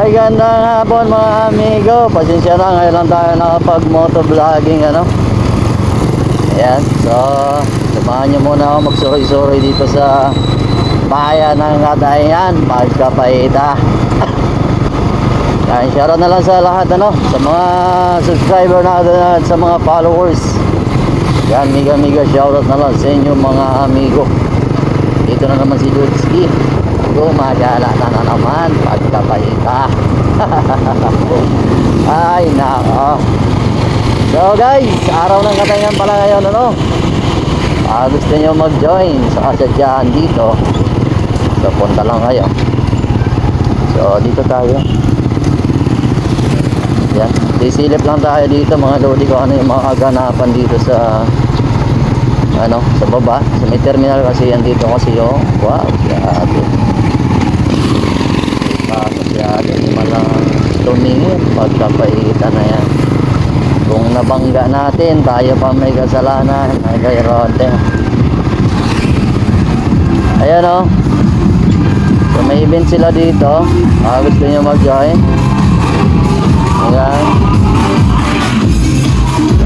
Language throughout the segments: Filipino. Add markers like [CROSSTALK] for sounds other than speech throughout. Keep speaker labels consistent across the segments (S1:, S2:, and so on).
S1: Ay, gandang hapon mga amigo. Pasensya na, ngayon lang tayo nakapag-motovlogging, ano. Ayan, so, samahan nyo muna ako magsuroy-suroy dito sa bayan ng Katayan, pagkapaita. [LAUGHS] Yan, shoutout na lang sa lahat, ano, sa mga subscriber natin at sa mga followers. Yan, miga-miga shoutout na lang sa inyo mga amigo. Dito na naman si Dudski. Gumagala na na naman pagkapahita. [LAUGHS] Ay, nako. So guys, araw ng katayan pala ngayon, ano? Ah, gusto nyo mag-join sa kasadyahan dito. So, punta lang kayo. So, dito tayo. Yan. Sisilip lang tayo dito mga lodi ko ano yung mga kaganapan dito sa ano, sa baba. Sa may terminal kasi yan dito kasi yung wow, si ate. Pasok si ate. Hindi man lang tumingin pagkapaitan na yan. Kung nabangga natin, tayo pa may kasalanan. Kay Rote. Ayan o. So, may event sila dito. Ah, gusto nyo mag-join. Ayan.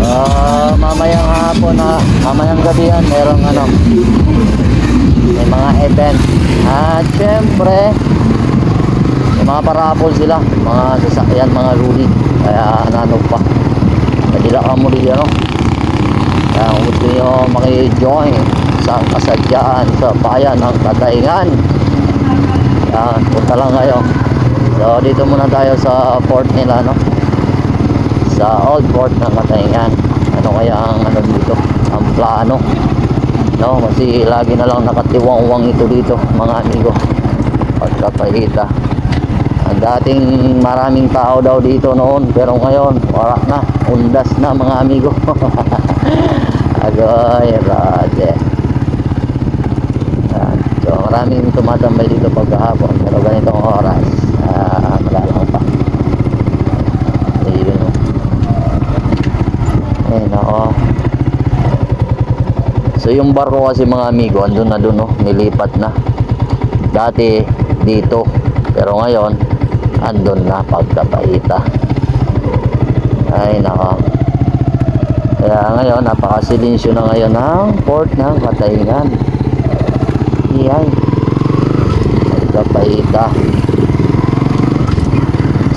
S1: Ah, mamayang hapon na, mamayang gabi yan, merong ano, may mga event. At syempre, mga parapol sila, mga sasakyan, mga luli. Kaya ano pa, kadila ka muli ano. Kaya kung gusto nyo maki-join sa kasadyaan sa bayan ng Kataingan, yan, punta lang kayo. So, dito muna tayo sa port nila, no? Sa old port ng Kataingan. Ano kaya ang ano dito? Ang plano. No, kasi lagi na lang nakatiwang-wang ito dito, mga amigo. Pagkapahita. Ang dating maraming tao daw dito noon, pero ngayon, wala na. Undas na, mga amigo. [LAUGHS] Agoy, rade. So, maraming tumatambay dito pagkahapon. Pero ganitong oras, ah, malalang pa. Ayun o. Ayun ako. So, yung barko kasi mga amigo, andun na dun, no? Nilipat na. Dati, dito. Pero ngayon, andun na pagkapaita. Ay, nako. Kaya ngayon, napakasilinsyo na ngayon ng port ng Katayngan. Iyay. Pagkapaita.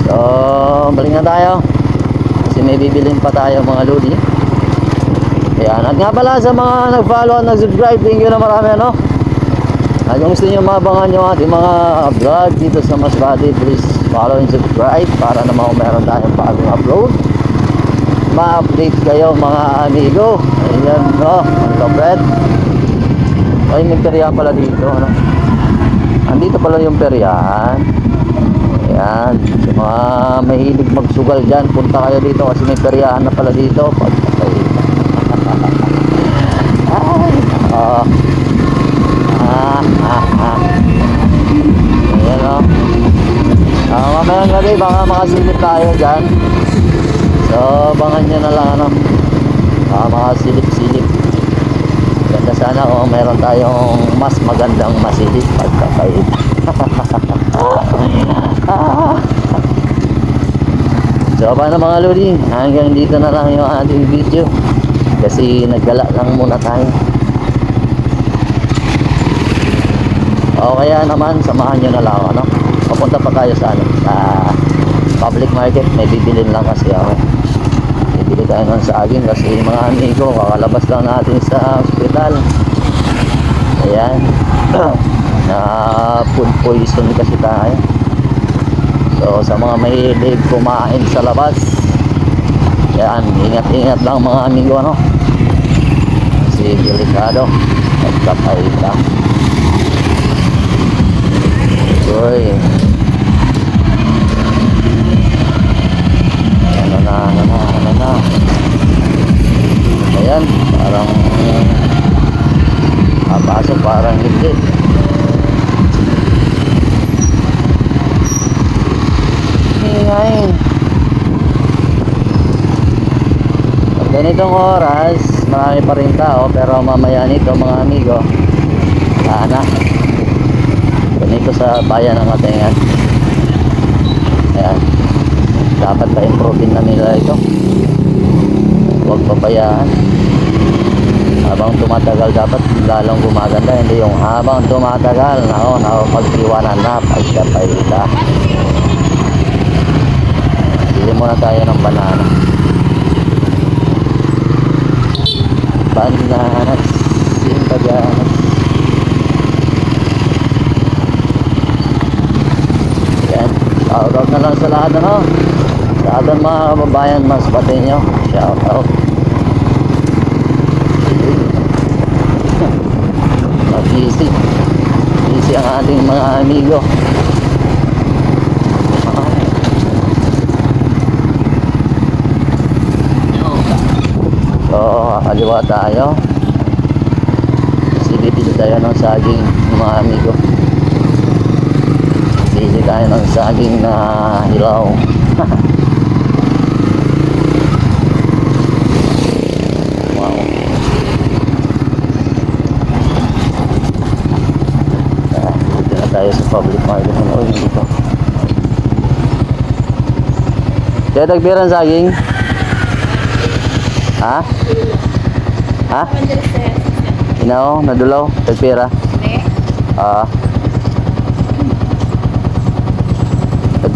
S1: So, balik na tayo. Kasi may bibilin pa tayo mga lodi. Ayan. At nga pala sa mga nag-follow at nag-subscribe, thank you na marami ano. At kung gusto nyo mabangan yung ating mga vlog dito sa Masbate, please follow and subscribe para naman kung meron tayong bagong upload. Ma-update kayo mga amigo. Ayan, no? Ang kapret. Ay, may pala dito, ano? Andito pala yung peryahan. Ayan. Sa mga mahilig magsugal dyan, punta kayo dito kasi may peryahan na pala dito. Pagkakay. Ay, ah. Ah, ah, ah. Ayan, no? Mamayang gabi, baka makasilip tayo dyan. So, abangan nyo na lang, ano? Ah, makasilip-silip. Ganda sana kung meron tayong mas magandang masilip pagkakait. [LAUGHS] so, paano mga lodi? Hanggang dito na lang yung ating video. Kasi naggala lang muna tayo. O kaya naman, samahan nyo na lang ako, no? Papunta pa tayo sa, ano, sa public market. May bibilin lang kasi ako. Bibili tayo ng saging kasi mga amigo, kakalabas lang natin sa hospital. Ayan. [CLEARS THROAT] na food poison kasi tayo. So sa mga mahilig kumain sa labas, yan, ingat-ingat lang mga amigo, ano? Kasi delikado. Pagkakaita. Uy. Ano na, ano na, ano na. Ayan, parang papasok, parang hindi. Ngayon. Pag ganitong oras, marami pa rin tao, pero mamaya nito mga amigo, wala na. Ganito sa bayan ng Matengan. dapat pa-improve na nila ito. Huwag pabayaan. Habang tumatagal dapat lalong gumaganda. Hindi yung habang tumatagal nako nako pagtiwanan na pagkapalita bili muna tayo ng banana. Bananas simpaganas yan shout out na lang sa lahat ano sa ating mga kababayan mas pati nyo shout out Mag-easy. Easy ang ating mga amigo. So, kaliwa tayo. Silipin tayo ng saging mga amigo. Tayo ng saging na hilaw. [LAUGHS] wow. Ah, dito na tayo sa public market ng oil dito. Kaya tagpiran saging? Ha? Ha? Inaw, nadulaw, tagpira. Ah.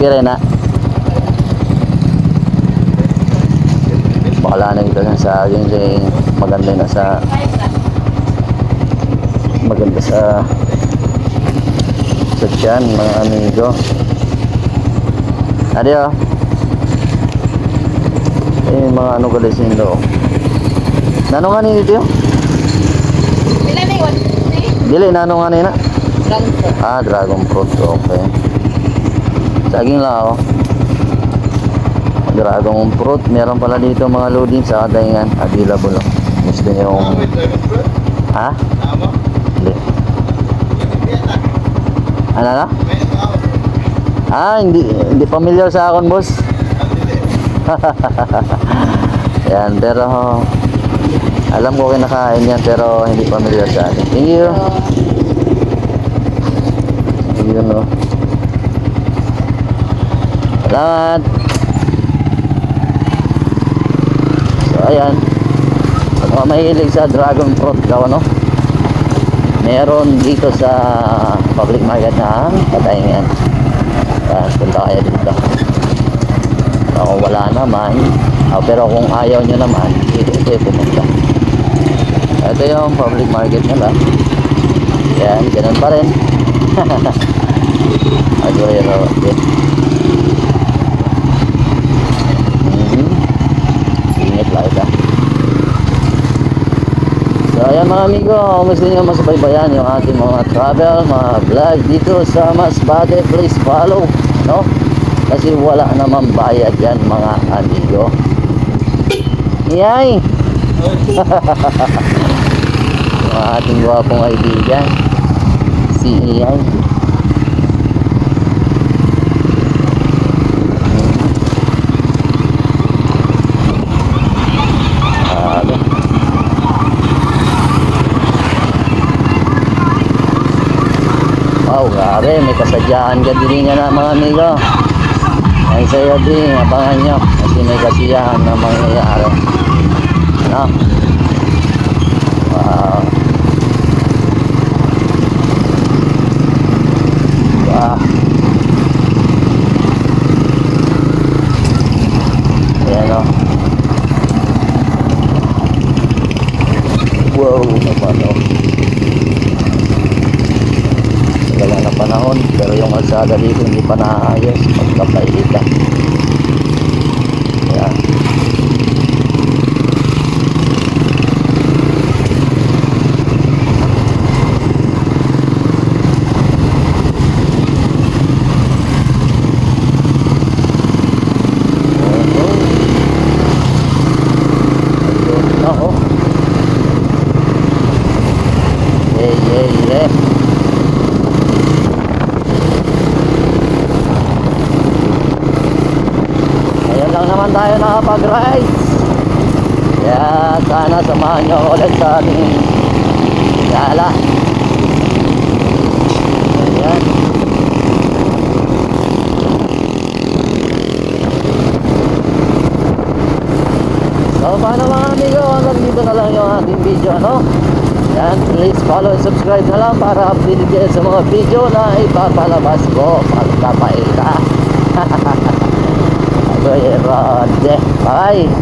S1: Tagpira na. Bakala na ito ng saging kasi maganda na sa maganda sa sa tiyan mga amigo. Adio. Eh, mga ano galis nito. Nano nga ni dito?
S2: Na yun?
S1: Dili, nano nga nina?
S2: Lang po.
S1: Ah, dragon fruit. Okay. Saging lang ako. Dragon fruit. Meron pala dito mga loading sa kadaingan. Available. oh. Gusto niyo yung... Ha? Hindi. Ano na? Ah, hindi, hindi familiar sa akin, boss. [LAUGHS] yan, pero alam ko kinakain yan pero hindi familiar sa akin. Thank you, no. Salamat. So, ayan. Sa mga mahilig sa dragon fruit daw, ano? Meron dito sa public market na patayin yan. Yan, punta kayo dito. Kung wala naman, ah, pero kung ayaw nyo naman, dito kayo pumunta. Ito yung public market nila. Yan, ganun pa rin. Aguero. Okay. Mhm. Singit lang ito. So ayan mga amigo, kung gusto nyo masubaybayan yung ating mga travel, mga vlog dito sa Masbate, please follow, no? Kasi wala naman bayad yan mga amigo. Yay! [LAUGHS] yung ating gwapong kaibigan, si Iyay. Grabe. Grabe. May kasadyaan ka din nga na mga amigo. Ay sa'yo din, abangan nyo. Kasi may kasiyahan na mangyayari. Ano? Wow. Wow. Ayan o. Wow, naman o. Tagal na panahon, pero yung alsada dito hindi pa naayos pagkapailita. Ayan. Ayun na oh. Yeah, yeah, yeah. Ayan lang naman tayo nakapag-ride. Kaya sana samahan nyo ako ulit sa ating gala. Ayan. So, paano mga amigo, hanggang dito na lang yung ating video, ano? Yan, please follow and subscribe na lang para updated kayo sa mga video na ipapalabas ko pagkapaita. Agoy, Rode. Bye!